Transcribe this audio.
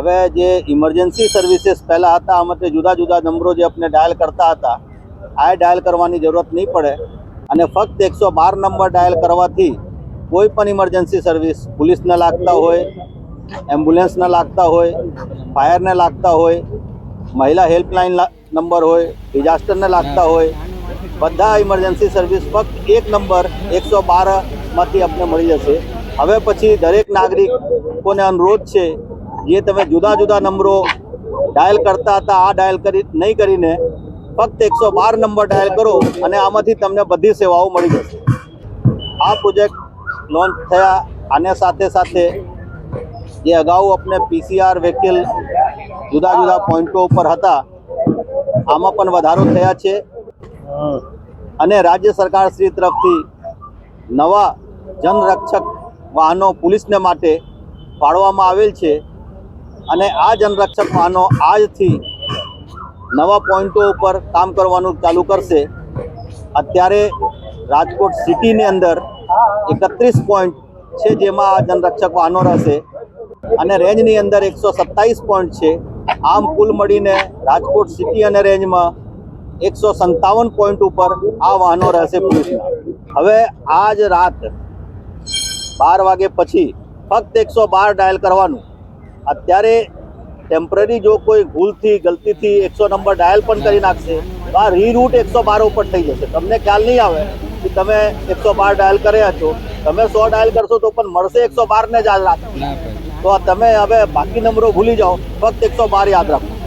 હવે જે emergency services પહેલાં હતા, આમાં તે જુદા જુદા નંબરો જે આપણે ડાયલ કરતા હતા, આ ડાયલ કરવાની જરૂરત નહીં પડે. અને ફક્ત એકસો બાર નંબર ડાયલ કરવાથી કોઈ પણ ઇમરજન્સી સર્વિસ પોલીસને લાગતા હોય એમ્બ્યુલન્સને લાગતા હોય ફાયરને લાગતા હોય, મહિલા હેલ્પલાઇન નંબર હોય ડિઝાસ્ટરને લાગતા હોય, બધા ઇમરજન્સી સર્વિસ ફક્ત એક નંબર, એકસો બારમાંથી આપણે મળી જશે. હવે પછી દરેક નાગરિકોને અનુરોધ છે જે તમે જુદા જુદા નંબરો ડાયલ કરતા હતા આ ડાયલ કરી નહીં કરીને ફક્ત એકસો બાર નંબર ડાયલ કરો અને આમાંથી તમને બધી સેવાઓ મળી જશે આ પ્રોજેક્ટ લોન્ચ થયા આને સાથે સાથે જે અગાઉ આપણે પીસીઆર વ્હીકલ જુદા જુદા પોઈન્ટો ઉપર હતા આમાં પણ વધારો થયા છે અને રાજ્ય સરકાર શ્રી તરફથી નવા જનરક્ષક વાહનો પોલીસને માટે ફાળવામાં આવેલ છે અને આ જનરક્ષક વાહનો આજથી નવા પોઈન્ટો ઉપર કામ કરવાનું ચાલુ કરશે. અત્યારે રાજકોટ સિટીની અંદર એકત્રીસ પોઈન્ટ છે જેમાં આ જનરક્ષક વાહનો રહેશે અને રેન્જની અંદર એકસો સત્તાવીસ પોઈન્ટ છે. આમ કુલ મળીને રાજકોટ સિટી અને રેન્જમાં એકસો સંતાવન પોઈન્ટ ઉપર આ વાહનો રહેશે પોલીસના. હવે આજ રાત બાર વાગે પછી ફક્ત એકસો બાર ડાયલ કરવાનું. અત્યારે ટેમ્પરરી જો કોઈ ભૂલથી ગલતીથી એકસો નંબર ડાયલ પણ કરી નાખશે તો આ રીરૂટ એકસો બાર ઉપર થઈ જશે. તમને ખ્યાલ નહીં આવે કે તમે એકસો બાર ડાયલ કર્યા છો. તમે સો ડાયલ કરશો તો પણ મળશે એકસો બાર ને જ યાદ રાત તો આ તમે હવે બાકી નંબરો ભૂલી જાઓ. ફક્ત એકસો બાર યાદ રાખો.